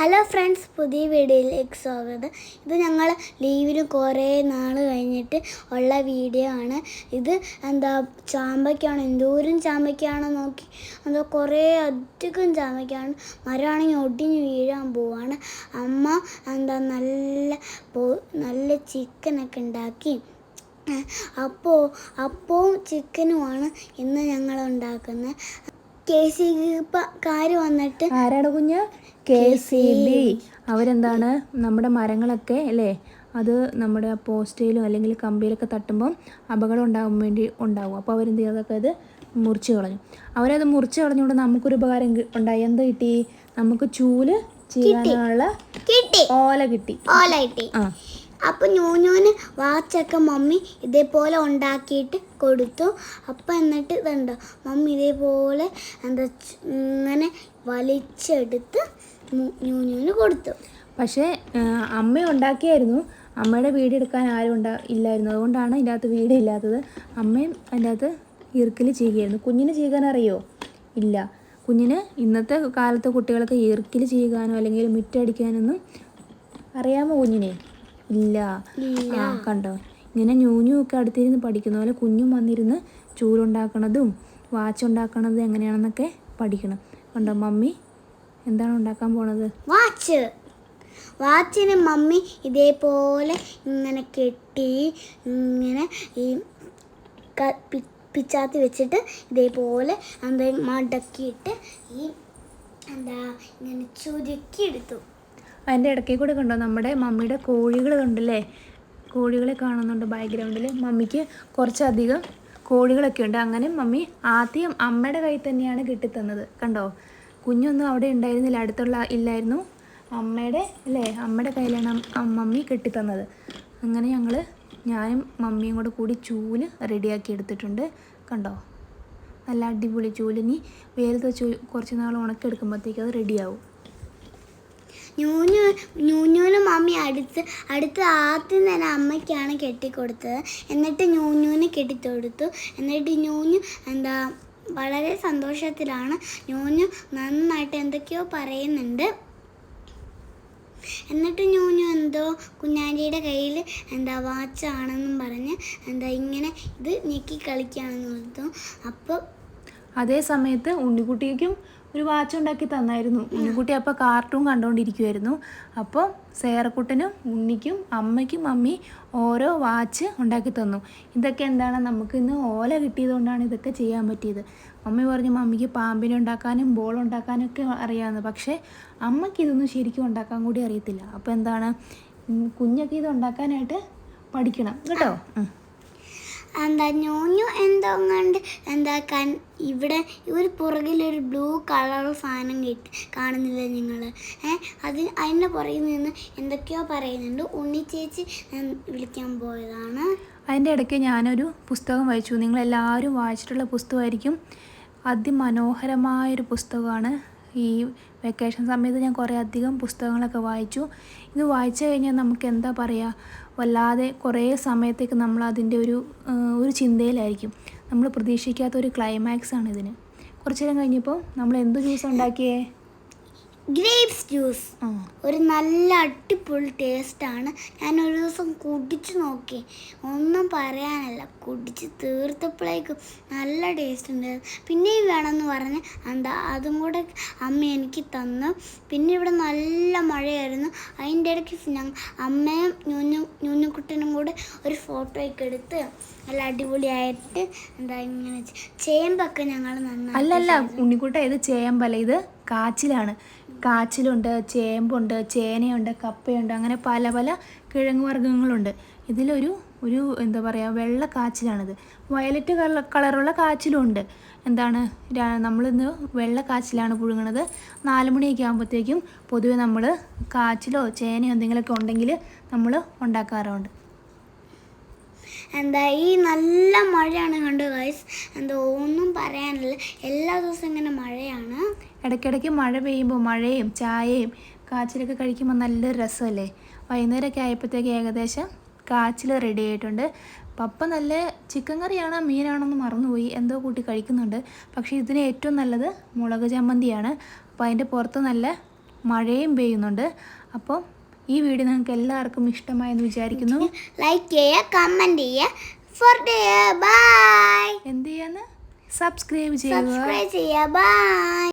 Hello friends പുതിയ വീഡിയോയിലേക്ക് സ്വാഗതം. ഇത് ഞങ്ങൾ ലീവിന് കുറേ നാൾ കഴിഞ്ഞിട്ട് ഉള്ള വീഡിയോ ആണ്. ഇത് എന്താ ചാമ്പയ്ക്കാണ് എന്തോരം ചാമ്പയ്ക്കാണ് നോക്കി. എന്താ കുറേ അധികം ചാമ്പയ്ക്കാണ്. മരമാണെങ്കിൽ ഒടിഞ്ഞ് വീഴാൻ പോവാണ്. അമ്മ എന്താ നല്ല നല്ല ചിക്കനൊക്കെ ഉണ്ടാക്കി. അപ്പോൾ അപ്പവും ചിക്കനുമാണ് ഇന്ന് ഞങ്ങൾ ഉണ്ടാക്കുന്നത്. കെ സി കാര് വന്നിട്ട് ആരാണ് കുഞ്ഞ്? K C B. അവരെന്താണ്? നമ്മുടെ മരങ്ങളൊക്കെ അല്ലേ? അത് നമ്മുടെ പോസ്റ്റയിലും അല്ലെങ്കിൽ കമ്പിയിലൊക്കെ തട്ടുമ്പം അപകടം ഉണ്ടാകാൻ വേണ്ടി ഉണ്ടാവും. അപ്പോൾ അവരെന്ത് ചെയ്യും അതൊക്കെ അത് മുറിച്ച് കളഞ്ഞു. അവരത് മുറിച്ച് കളഞ്ഞുകൊണ്ട് നമുക്കൊരു ഉപകാരം ഉണ്ടായി. എന്ത് കിട്ടി? നമുക്ക് ചൂൽ ചെയ്യാനുള്ള കിട്ടി. ഓല കിട്ടി. ഓലായിട്ട് ആ. അപ്പൊ ഞൂഞ്ഞൂന് വാച്ചൊക്കെ മമ്മി ഇതേപോലെ ഉണ്ടാക്കിയിട്ട് കൊടുത്തു. അപ്പം എന്നിട്ട് ഇതുണ്ടോ മമ്മി ഇതേപോലെ എന്താ ഇങ്ങനെ വലിച്ചെടുത്ത് ന്യൂന്യൂന് കൊടുത്തു. പക്ഷേ അമ്മ ഉണ്ടാക്കിയായിരുന്നു. അമ്മയുടെ വീട് എടുക്കാൻ ആരും ഉണ്ടാ ഇല്ലായിരുന്നു. അതുകൊണ്ടാണ് ഇതിന്റെ അകത്ത് വീട് ഇല്ലാത്തത്. അമ്മയും അതിന്റെ അകത്ത് ഈർക്കിൽ ചെയ്യുകയായിരുന്നു. കുഞ്ഞിന് ചെയ്യാൻ അറിയോ? ഇല്ല. കുഞ്ഞിന് ഇന്നത്തെ കാലത്തെ കുട്ടികൾക്ക് ഈർക്കിൽ ചെയ്യാനോ അല്ലെങ്കിൽ മുറ്റടിക്കാനൊന്നും അറിയാമോ കുഞ്ഞിനെ? ഇല്ല. ആ കണ്ടോ? ഇങ്ങനെ ഞൂഞ്ഞു ഒക്കെ അടുത്തിരുന്ന് പഠിക്കുന്ന പോലെ കുഞ്ഞും വന്നിരുന്ന് ചൂലുണ്ടാക്കണതും വാച്ച് ഉണ്ടാക്കണതും എങ്ങനെയാണെന്നൊക്കെ പഠിക്കണം. കണ്ടോ മമ്മി? എന്താണ് ഉണ്ടാക്കാൻ പോണത്? വാച്ച്. വാച്ചിന് മമ്മി ഇതേപോലെ ഇങ്ങനെ കെട്ടി ഇങ്ങനെ ഈ പിച്ചാത്തി വെച്ചിട്ട് ഇതേപോലെ എന്താ മടക്കിയിട്ട് ഈ എന്താ ഇങ്ങനെ ചുരുക്കി എടുത്തു അതിന്റെ ഇടയ്ക്ക് കൂടെ കണ്ടോ നമ്മുടെ മമ്മിയുടെ കോഴികൾ കണ്ടല്ലേ? കോഴികളെ കാണുന്നുണ്ട് ബാക്ക്ഗ്രൗണ്ടിൽ മമ്മിക്ക് കുറച്ചധികം കോഴികളൊക്കെ ഉണ്ട്. അങ്ങനെ മമ്മി ആദ്യം അമ്മയുടെ കയ്യിൽ തന്നെയാണ് കിട്ടിത്തന്നത്. കണ്ടോ? കുഞ്ഞൊന്നും അവിടെ ഉണ്ടായിരുന്നില്ല. അടുത്തുള്ള ഇല്ലായിരുന്നു. അമ്മയുടെ അല്ലേ? അമ്മയുടെ കയ്യിലാണ് മമ്മി കെട്ടിത്തന്നത്. അങ്ങനെ ഞങ്ങൾ ഞാനും മമ്മിയും കൂടെ കൂടി ചൂൽ റെഡിയാക്കി എടുത്തിട്ടുണ്ട്. കണ്ടോ? നല്ല അടിപൊളി ചൂലിനി വേലത്ത് ചൂ കുറച്ച് നാൾ ഉണക്കെടുക്കുമ്പോഴത്തേക്ക് അത് റെഡിയാവും ഞൂഞ്ഞു ഞൂഞ്ഞൂന് മമ്മി അടുത്ത് അടുത്ത് ആദ്യം തന്നെ അമ്മയ്ക്കാണ് കെട്ടിക്കൊടുത്തത്. എന്നിട്ട് ഞൂഞ്ഞൂന് കെട്ടിക്കൊടുത്തു എന്നിട്ട് ഞൂഞ്ഞു എന്താ വളരെ സന്തോഷത്തിലാണ്. ഞൂഞ്ഞു നന്നായിട്ട് എന്തൊക്കെയോ പറയുന്നുണ്ട്. എന്നിട്ട് ഞൂഞ്ഞു എന്തോ കുഞ്ഞാലിയുടെ കയ്യിൽ എന്താ വാച്ചാണെന്നും പറഞ്ഞ് എന്താ ഇങ്ങനെ ഇത് ഞെക്കി കളിക്കുകയാണെന്ന് കൊടുത്തു അപ്പോൾ അതേ സമയത്ത് ഉണ്ണിക്കുട്ടിക്കും ഒരു വാച്ച് ഉണ്ടാക്കി തന്നായിരുന്നു. ഉണ്ണിക്കുട്ടി അപ്പോൾ കാർട്ടൂൺ കണ്ടുകൊണ്ടിരിക്കുമായിരുന്നു അപ്പോൾ സേറക്കുട്ടനും ഉണ്ണിക്കും അമ്മയ്ക്കും മമ്മി ഓരോ വാച്ച് ഉണ്ടാക്കി തന്നു. ഇതൊക്കെ എന്താണ്? നമുക്ക് ഇന്ന് ഓല കിട്ടിയതുകൊണ്ടാണ് ഇതൊക്കെ ചെയ്യാൻ പറ്റിയത്. മമ്മി പറഞ്ഞു മമ്മിക്ക് പാമ്പിനെ ഉണ്ടാക്കാനും ബോൾ ഉണ്ടാക്കാനും ഒക്കെ അറിയാമെന്ന് പക്ഷേ അമ്മയ്ക്ക് ഇതൊന്നും ശരിക്കും ഉണ്ടാക്കാൻ കൂടി അറിയത്തില്ല. അപ്പോൾ എന്താണ്? കുഞ്ഞൊക്കെ ഇത് ഉണ്ടാക്കാനായിട്ട് പഠിക്കണം. കേട്ടോ. എന്താ ഞോഞ്ഞു എന്തോ കണ്ട് എന്താ കൺ ഇവിടെ ഒരു പുറകിലൊരു ബ്ലൂ കളർ സാധനം കിട്ടി കാണുന്നില്ല നിങ്ങൾ ഏ അത് അതിന്റെ പുറകിൽ നിന്ന് എന്തൊക്കെയോ പറയുന്നുണ്ട്. ഉണ്ണി ചേച്ചി വിളിക്കാൻ പോയതാണ്. അതിന്റെ ഇടയ്ക്ക് ഞാനൊരു പുസ്തകം വായിച്ചു. നിങ്ങളെല്ലാവരും വായിച്ചിട്ടുള്ള പുസ്തകമായിരിക്കും. അതിമനോഹരമായൊരു പുസ്തകമാണ് ഈ വെക്കേഷൻ സമയത്ത് ഞാൻ കുറേ അധികം പുസ്തകങ്ങളൊക്കെ വായിച്ചു. ഇത് വായിച്ചു കഴിഞ്ഞാൽ നമുക്ക് എന്താ പറയുക വല്ലാതെ കുറേ സമയത്തേക്ക് നമ്മൾ അതിന്റെ ഒരു ഒരു ചിന്തയിലായിരിക്കും. നമ്മൾ പ്രതീക്ഷിക്കാത്ത ഒരു ക്ലൈമാക്സ് ആണ് ഇതിന്. കുറച്ചു നേരം കഴിഞ്ഞപ്പോൾ നമ്മൾ എന്ത് ജ്യൂസ് ഉണ്ടാക്കിയേ? ഗ്രേപ്സ് ജ്യൂസ് ഒരു നല്ല അടിപൊളി ടേസ്റ്റാണ് ഞാൻ ഒരു ദിവസം കുടിച്ചു നോക്കി. ഒന്നും പറയാനല്ല. കുടിച്ച് തീർത്തപ്പോഴേക്കും നല്ല ടേസ്റ്റ് ഉണ്ടായിരുന്നു. പിന്നെയും വേണമെന്ന് പറഞ്ഞ് എന്താ അതും കൂടെ അമ്മ എനിക്ക് തന്നു. പിന്നെ ഇവിടെ നല്ല മഴയായിരുന്നു. അതിന്റെ ഇടയ്ക്ക് ഞങ്ങൾ അമ്മയും ഞൂഞ്ഞു ഞൂഞ്ഞുക്കുട്ടനും കൂടെ ഒരു ഫോട്ടോയൊക്കെ എടുത്ത് നല്ല അടിപൊളിയായിട്ട് എന്താ ഇങ്ങനെ ചേമ്പൊക്കെ ഞങ്ങൾ നന്നായി അല്ലല്ല ഉണ്ണിക്കുട്ട ഇത് ചേമ്പല്ല ഇത് കാച്ചിലാണ്. കാച്ചിലുണ്ട് ചേമ്പുണ്ട് ചേനയുണ്ട് കപ്പയുണ്ട് അങ്ങനെ പല പല കിഴങ്ങ് വർഗങ്ങളുണ്ട്. ഇതിലൊരു ഒരു എന്താ പറയുക വെള്ള കാച്ചിലാണിത്. വയലറ്റ് കളർ കളറുള്ള കാച്ചിലും ഉണ്ട് എന്താണ് നമ്മളിന്ന് വെള്ള കാച്ചിലാണ് പുഴുങ്ങണത്. നാല് മണിയൊക്കെ ആകുമ്പോഴത്തേക്കും പൊതുവെ നമ്മൾ കാച്ചിലോ ചേനയോ എന്തെങ്കിലുമൊക്കെ ഉണ്ടെങ്കിൽ നമ്മൾ ഉണ്ടാക്കാറുണ്ട്. എന്താ ഈ നല്ല മഴയാണ് കണ്ടു ഗൈസ് എന്താ ഒന്നും പറയാനില്ല. എല്ലാ ദിവസവും ഇങ്ങനെ മഴയാണ്. ഇടയ്ക്കിടയ്ക്ക് മഴ പെയ്യുമ്പോൾ മഴയും ചായയും കാച്ചിലൊക്കെ കഴിക്കുമ്പോൾ നല്ലൊരു രസമല്ലേ? വൈകുന്നേരമൊക്കെ ആയപ്പോഴത്തേക്ക് ഏകദേശം കാച്ചിൽ റെഡി ആയിട്ടുണ്ട്. പപ്പ നല്ല ചിക്കൻ കറിയാണോ മീനാണോന്ന് മറന്നുപോയി. എന്തോ കൂട്ടി കഴിക്കുന്നുണ്ട്. പക്ഷേ ഇതിന് ഏറ്റവും നല്ലത് മുളക് ചമ്മന്തിയാണ്. അപ്പോൾ അതിന്റെ പുറത്ത് നല്ല മഴയും പെയ്യുന്നുണ്ട്. അപ്പോൾ ഈ വീഡിയോ നിങ്ങൾക്ക് എല്ലാവർക്കും ഇഷ്ടമായെന്ന് വിചാരിക്കുന്നു. ലൈക്ക് ചെയ്യുക കമന്റ് ചെയ്യുക. ബൈ എന്ത് ചെയ്യാന്ന്? സബ്സ്ക്രൈബ് ചെയ്യുക. സബ്സ്ക്രൈബ് ചെയ്യുക ബൈ